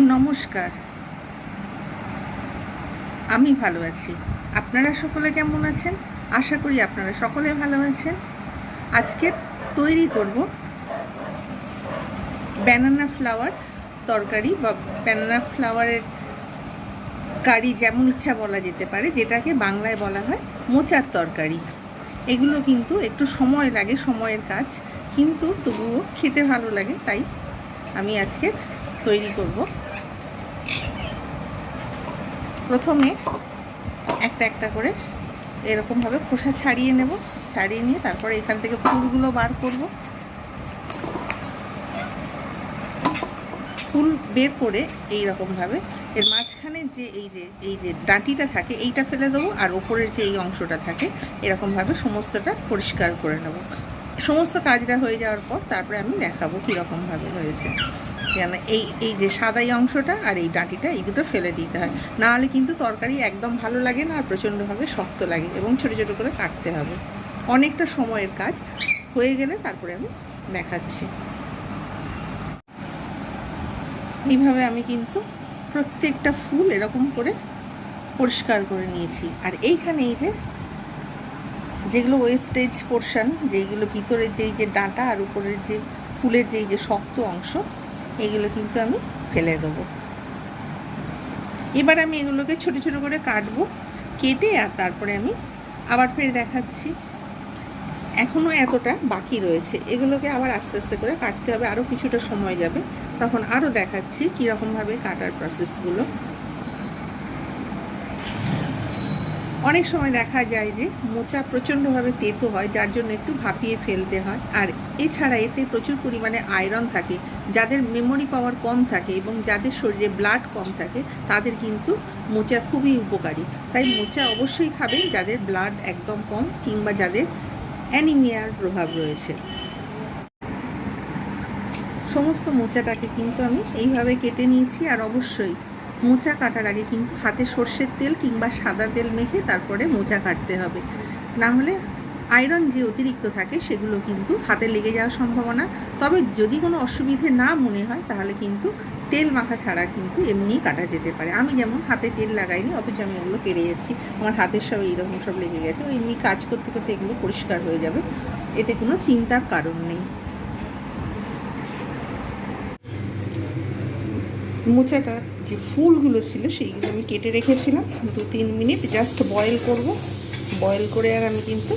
নমস্কার। আমি ভালো আছি। আপনারা সকলে কেমন আছেন? আশা করি আপনারা সকলে ভালো আছেন। আজকে তৈরি করব ব্যানানা ফ্লাওয়ার তরকারি বা ব্যানানা ফ্লাওয়ারের কারি যেমন ইচ্ছা বলা যেতে পারে, যেটাকে বাংলায় বলা হয় মোচার তরকারি। এগুলো কিন্তু একটু সময় লাগে, সময়ের কাজ, কিন্তু তবুও খেতে ভালো লাগে, তাই আমি আজকে তৈরি করব। প্রথমে একটা একটা করে এরকমভাবে খোসা ছাড়িয়ে নেব, ছাড়িয়ে নিয়ে তারপরে এখান থেকে ফুলগুলো বার করব। ফুল বের করে এই রকমভাবে এর মাঝখানে যে এই যে এই যে ডাঁটিটা থাকে এইটা ফেলে দেবো আর ওপরের যে এই অংশটা থাকে এরকমভাবে সমস্তটা পরিষ্কার করে নেব। সমস্ত কাজটা হয়ে যাওয়ার পর তারপরে আমি দেখাবো কীরকমভাবে হয়েছে। কেন এই এই যে সাদাই অংশটা আর এই ডাঁটিটা, এই দুটো ফেলে দিতে হয়। নাহলে কিন্তু তরকারি একদম ভালো লাগে না আর প্রচণ্ডভাবে শক্ত লাগে এবং ছোটো ছোটো করে কাটতে হবে। অনেকটা সময়ের কাজ। হয়ে গেলে তারপরে আমি দেখাচ্ছি। এইভাবে আমি কিন্তু প্রত্যেকটা ফুল এরকম করে পরিষ্কার করে নিয়েছি। আর এইখানে এই যে, যেগুলো ওয়েস্টেজ পোর্শন যেইগুলো ভিতরের যেই যে ডাঁটা আর উপরের যে ফুলের যেই যে শক্ত অংশ এগুলো কিন্তু আমি ফেলে দেবো। এবার আমি এগুলোকে ছোট ছোট করে কাটবো, কেটে আর তারপরে আমি আবার ফের দেখাচ্ছি। এখনও এতটা বাকি রয়েছে। এগুলোকে আবার আস্তে আস্তে করে কাটতে হবে আরও কিছুটা সময় যাবে। তখন আরও দেখাচ্ছি কীরকমভাবে কাটার প্রসেসগুলো অনেক সময় দেখা যায় যে মোচা প্রচণ্ডভাবে তেতো হয়, যার জন্য একটু ভাপিয়ে ফেলতে হয়। আর এছাড়া এতে প্রচুর পরিমাণে আয়রন থাকে, যাদের মেমোরি পাওয়ার কম থাকে এবং যাদের শরীরে ব্লাড কম থাকে, তাদের কিন্তু মোচা খুবই উপকারী। তাই মোচা অবশ্যই খাবেন যাদের ব্লাড একদম কম কিংবা যাদের অ্যানিমিয়ার প্রভাব রয়েছে। সমস্ত মোচাটাকে কিন্তু আমি এইভাবে কেটে নিয়েছি আর অবশ্যই মোচা কাটার আগে কিন্তু হাতে সর্ষের তেল কিংবা সাদা তেল মেখে তারপরে মোচা কাটতে হবে। না হলে আয়রন যে অতিরিক্ত থাকে সেগুলো কিন্তু হাতে লেগে যাওয়ার সম্ভাবনা। তবে যদি কোনো অসুবিধে না মনে হয়, তাহলে কিন্তু তেল মাখা ছাড়া কিন্তু এমনিই কাটা যেতে পারে। আমি যেমন হাতে তেল লাগাইনি, অথচ আমি এগুলো কেড়ে যাচ্ছি। আমার হাতের সব এইরকম সব লেগে গেছে। এমনি কাজ করতে করতে এগুলো পরিষ্কার হয়ে যাবে। এতে কোনো চিন্তার কারণ নেই। মোচাটার যে ফুলগুলো ছিল সেইগুলো আমি কেটে রেখেছিলাম। দু, তিন মিনিট জাস্ট বয়েল করব। বয়েল করে আর আমি কিন্তু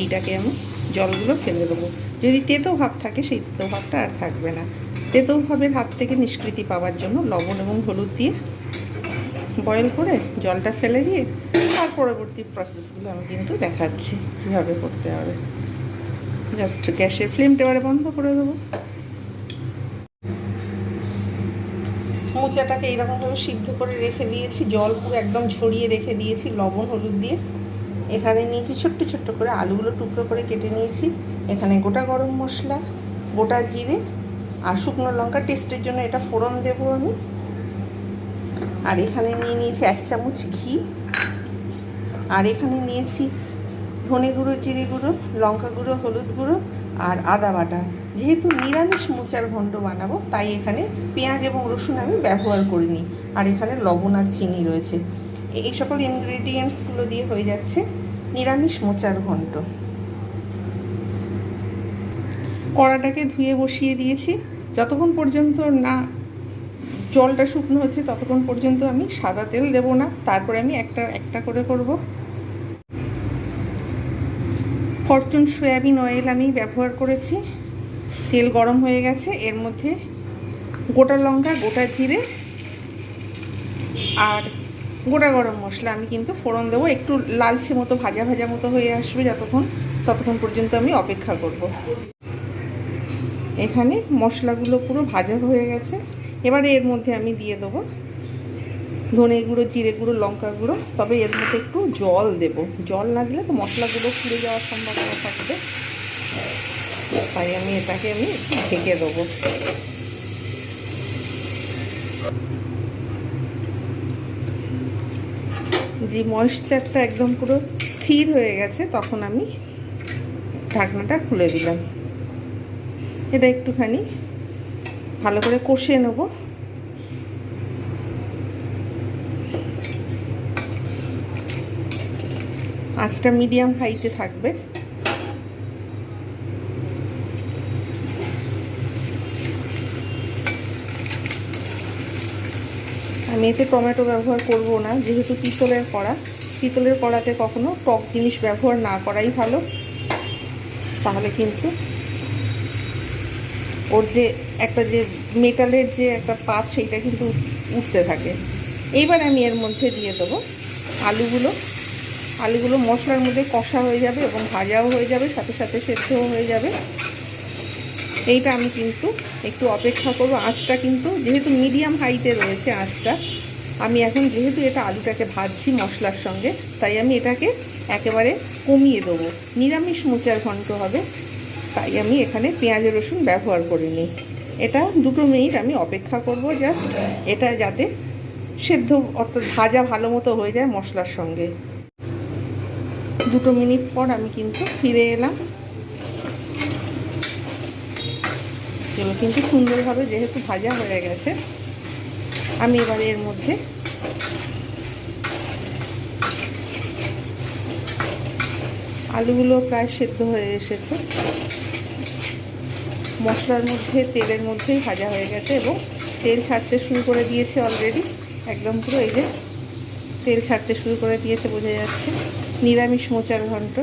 এইটাকে আমি জলগুলো ফেলে দেবো। যদি তেতো ভাব থাকে সেই তেতো ভাবটা আর থাকবে না। তেতো ভাবের হাত থেকে নিষ্কৃতি পাওয়ার জন্য লবণ এবং হলুদ দিয়ে বয়েল করে জলটা ফেলে দিয়ে তার পরবর্তী প্রসেসগুলো আমি কিন্তু দেখাচ্ছি কীভাবে করতে হবে। জাস্ট গ্যাসের ফ্লেমটা এবারে বন্ধ করে দেবো। মোচাটাকে এইরকমভাবে সিদ্ধ করে রেখে দিয়েছি। জল পুরো একদম ঝরিয়ে রেখে দিয়েছি, লবণ, হলুদ দিয়ে। এখানে নিয়েছি ছোট্ট ছোট্ট করে আলুগুলো টুকরো করে কেটে নিয়েছি। এখানে গোটা গরম মশলা, গোটা জিরে আর শুকনো লঙ্কা। টেস্টের জন্য এটা ফোড়ন দেবো আমি। আর এখানে নিয়ে নিয়েছি এক চামচ ঘি। আর এখানে নিয়েছি ধনে গুঁড়ো, জিরে গুঁড়ো, লঙ্কা গুঁড়ো, হলুদ গুঁড়ো আর আদা বাটা। যেহেতু নিরামিষ মোচার ঘণ্ট বানাবো, তাই এখানে পেঁয়াজ এবং রসুন আমি ব্যবহার করিনি। আর এখানে লবণ আর চিনি রয়েছে। এই সকল ইনগ্রেডিয়েন্টসগুলো দিয়ে হয়ে যাচ্ছে নিরামিষ মোচার ঘণ্ট কড়াটাকে ধুয়ে বসিয়ে দিয়েছি। যতক্ষণ পর্যন্ত না জলটা শুকনো হচ্ছে, ততক্ষণ পর্যন্ত আমি সাদা তেল দেব না। তারপরে আমি একটা একটা করে করব। ফরচুন সয়াবিন অয়েল আমি ব্যবহার করেছি। তেল গরম হয়ে গেছে, এর মধ্যে গোটা লঙ্কা, গোটা জিরে আর গোটা গরম মশলা আমি কিন্তু ফোড়ন দেবো। একটু লালচে মতো, ভাজা ভাজা মতো হয়ে আসবে যতক্ষণ, ততক্ষণ পর্যন্ত আমি অপেক্ষা করব। এখানে মশলাগুলো পুরো ভাজা হয়ে গেছে। এবারে এর মধ্যে আমি দিয়ে দেবো ধনে গুঁড়ো, জিরে গুঁড়ো, লঙ্কা গুঁড়ো। তবে এর মধ্যে একটু জল দেব। জল না দিলে তো মশলাগুলো পুড়ে যাওয়ার সম্ভাবনা থাকবে। তাই আমি, এটাকে আমি ঢেকে দেবো। যে ময়েশ্চারটা একদম পুরো স্থির হয়ে গেছে, তখন আমি ঢাকনাটা খুলে দিলাম। এটা একটুখানি ভালো করে কষিয়ে নেব। আঁচটা মিডিয়াম হাইতে থাকবে। আমি এতে টমেটো ব্যবহার করব না, যেহেতু পিতলের কড়া। পিতলের কড়াতে কখনো টক জিনিস ব্যবহার না করাই ভালো। তাহলে কিন্তু ওর যে একটা যে মেটালের যে একটা পাত, সেইটা কিন্তু উঠতে থাকে। এইবার আমি এর মধ্যে দিয়ে দেবো আলুগুলো। আলুগুলো মশলার মধ্যে কষা হয়ে যাবে এবং ভাজাও হয়ে যাবে, সাথে সাথে সেদ্ধও হয়ে যাবে। এইটা আমি কিন্তু একটু অপেক্ষা করব। আঁচটা কিন্তু যেহেতু মিডিয়াম হাইটে রয়েছে আঁচটা, আমি এখন যেহেতু এটা আলুটাকে ভাজছি মশলার সঙ্গে, তাই আমি এটাকে একেবারে কমিয়ে দেবো। নিরামিষ মোচার ঘন্ট হবে, তাই আমি এখানে পেঁয়াজ রসুন ব্যবহার করিনি এটা দুটো মিনিট আমি অপেক্ষা করব জাস্ট এটা যাতে সেদ্ধ অর্থাৎ ভাজা ভালো মতো হয়ে যায় মশলার সঙ্গে। দুটো মিনিট পর আমি কিন্তু ফিরে এলাম। এগুলো কিন্তু সুন্দরভাবে যেহেতু ভাজা হয়ে গেছে, আমি এবারে এর মধ্যে আলুগুলো প্রায় সেদ্ধ হয়ে এসেছে। মশলার মধ্যে, তেলের মধ্যেই ভাজা হয়ে গেছে এবং তেল ছাড়তে শুরু করে দিয়েছে অলরেডি একদম পুরো এই যে তেল ছাড়তে শুরু করে দিয়েছে, বোঝা যাচ্ছে। নিরামিষ মোচার ঘন্ট।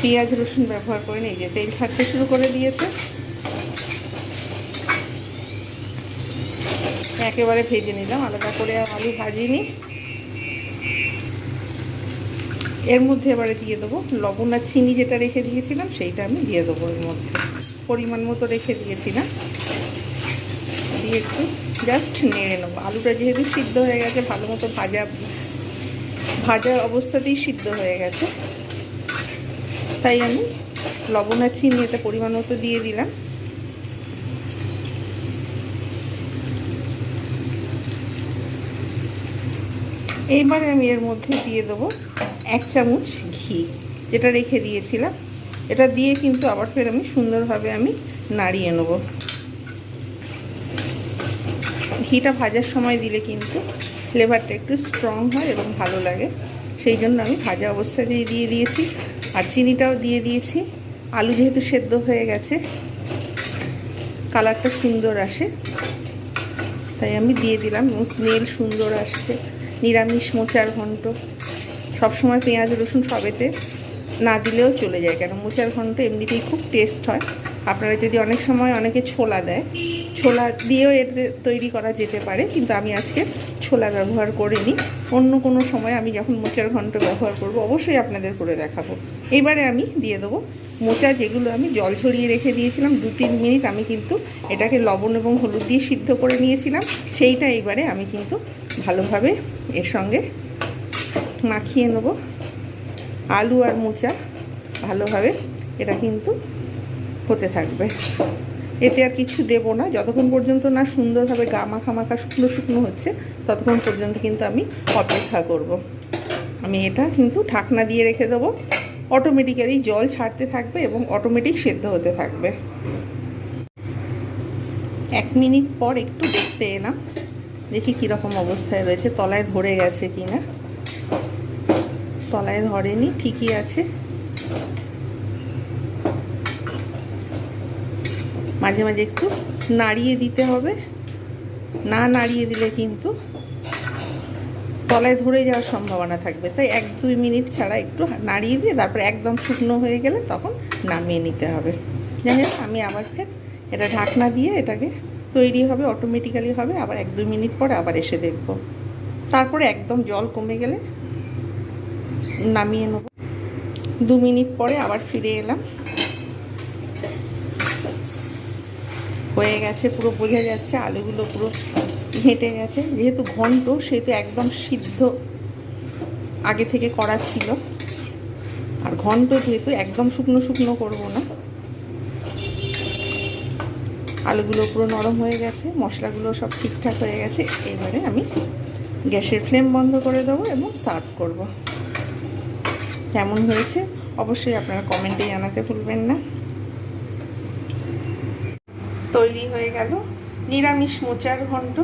পেঁয়াজ রসুন ব্যবহার করে এই যে তেল ছাড়তে শুরু করে দিয়েছে। একেবারে ভেজে নিলাম, আলাদা করে আলু ভাজিনি। এর মধ্যে এবারে দিয়ে দেবো লবণ আর চিনি যেটা রেখে দিয়েছিলাম, সেইটা আমি দিয়ে দেবো এর মধ্যে। পরিমাণ মতো রেখে দিয়েছিলাম দিয়ে একটু জাস্ট নেড়ে নেব। আলুটা যেহেতু সিদ্ধ হয়ে গেছে, ভালো মতো ভাজা ভাজা অবস্থাতেই সিদ্ধ হয়ে গেছে। তাই আমি লবণ আর চিনি এটা পরিমাণ মতো দিয়ে দিলাম। এইবারে আমি এর মধ্যে দিয়ে দেবো এক চামচ ঘি, যেটা রেখে দিয়েছিলাম। এটা দিয়ে কিন্তু আবার ফের আমি সুন্দরভাবে আমি নাড়িয়ে নেব। ঘিটা ভাজার সময় দিলে কিন্তু ফ্লেভারটা একটু স্ট্রং হয় এবং ভালো লাগে। সেই জন্য আমি ভাজা অবস্থাতেই দিয়ে দিয়েছি। আর চিনিটাও দিয়ে দিয়েছি। আলু যেহেতু সেদ্ধ হয়ে গেছে কালারটা সুন্দর আসে। তাই আমি দিয়ে দিলাম এবং স্মেল সুন্দর আসছে। নিরামিষ মোচার ঘন্ট। সবসময় পেঁয়াজ, রসুন সবেতে না দিলেও চলে যায় কেন? মোচার ঘন্ট এমনিতেই খুব টেস্ট হয়। আপনারা যদি অনেক সময় অনেকে ছোলা দেয়, ছোলা দিয়েও এতে তৈরি করা যেতে পারে, কিন্তু আমি আজকে ছোলা ব্যবহার করিনি। অন্য কোনো সময় আমি যখন মোচার ঘন্ট ব্যবহার করব, অবশ্যই আপনাদের করে দেখাবো। এবারে আমি দিয়ে দেবো মোচা, যেগুলো আমি জল ছড়িয়ে রেখে দিয়েছিলাম। দু তিন মিনিট আমি কিন্তু এটাকে লবণ এবং হলুদ দিয়ে সিদ্ধ করে নিয়েছিলাম। সেইটা এবারে আমি কিন্তু ভালোভাবে এর সঙ্গে মাখিয়ে নেব। আলু আর মোচা ভালোভাবে এটা কিন্তু হতে থাকবে। এতে আর কিছু দেব না। যতক্ষণ পর্যন্ত না সুন্দরভাবে গা মাখা মাখা শুকনো শুকনো হচ্ছে, ততক্ষণ পর্যন্ত কিন্তু আমি অপেক্ষা করব। আমি এটা কিন্তু ঢাকনা দিয়ে রেখে দেবো। অটোমেটিক্যালি জল ছাড়তে থাকবে এবং অটোমেটিক সেদ্ধ হতে থাকবে। এক মিনিট পর একটু দেখতে এলাম। দেখি কীরকম অবস্থায় রয়েছে। তলায় ধরে গেছে কি না তলায় ধরেনি, ঠিকই আছে। মাঝে মাঝে একটু নাড়িয়ে দিতে হবে। না নাড়িয়ে দিলে কিন্তু তলায় ধরে যাওয়ার সম্ভাবনা থাকবে। তাই এক দুই মিনিট ছাড়া একটু নাড়িয়ে দিয়ে তারপরে একদম শুকনো হয়ে গেলে তখন নামিয়ে নিতে হবে। যাই আমি আবার ফের এটা ঢাকনা দিয়ে এটাকে তৈরি হবে অটোমেটিক্যালি হবে, আবার এক দুই মিনিট পরে আবার এসে দেখব। তারপরে একদম জল কমে গেলে নামিয়ে নেব। দু মিনিট পরে আবার ফিরে এলাম। হয়ে গেছে, পুরো বোঝা যাচ্ছে, আলুগুলো পুরো ঘেঁটে গেছে। যেহেতু ঘন্ট, সেহেতু একদম সিদ্ধ আগে থেকে করা ছিল। আর ঘন্ট যেহেতু একদম শুকনো শুকনো করব না আলুগুলো পুরো নরম হয়ে গেছে, মশলাগুলো সব ঠিকঠাক হয়ে গেছে। এবারে আমি গ্যাসের ফ্লেম বন্ধ করে দেবো এবং সার্ভ করব। কেমন হয়েছে? অবশ্যই আপনারা কমেন্টে জানাতে ভুলবেন না। তৈরি হয়ে গেল নিরামিষ মোচার ঘন্ট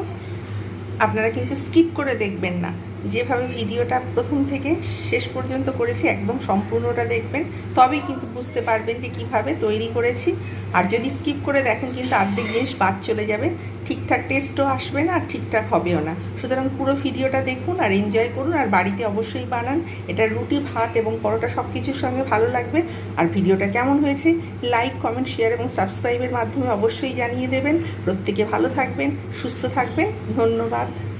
আপনারা কিন্তু স্কিপ করে দেখবেন না। যেভাবে ভিডিওটা প্রথম থেকে শেষ পর্যন্ত করেছি, একদম সম্পূর্ণটা দেখবেন। তবেই কিন্তু বুঝতে পারবেন যে কীভাবে তৈরি করেছি। আর যদি স্কিপ করে দেখেন কিন্তু আর্ধেক জিনিস বাদ চলে যাবে। ঠিকঠাক টেস্টও আসবে না আর ঠিকঠাক হবেও না। সুতরাং পুরো ভিডিওটা দেখুন আর এনজয় করুন আর বাড়িতে অবশ্যই বানান। এটা রুটি, ভাত এবং পরোটা সব কিছুর সঙ্গে ভালো লাগবে। আর ভিডিওটা কেমন হয়েছে লাইক, কমেন্ট, শেয়ার এবং সাবস্ক্রাইবের মাধ্যমে অবশ্যই জানিয়ে দেবেন। প্রত্যেকে ভালো থাকবেন, সুস্থ থাকবেন। ধন্যবাদ।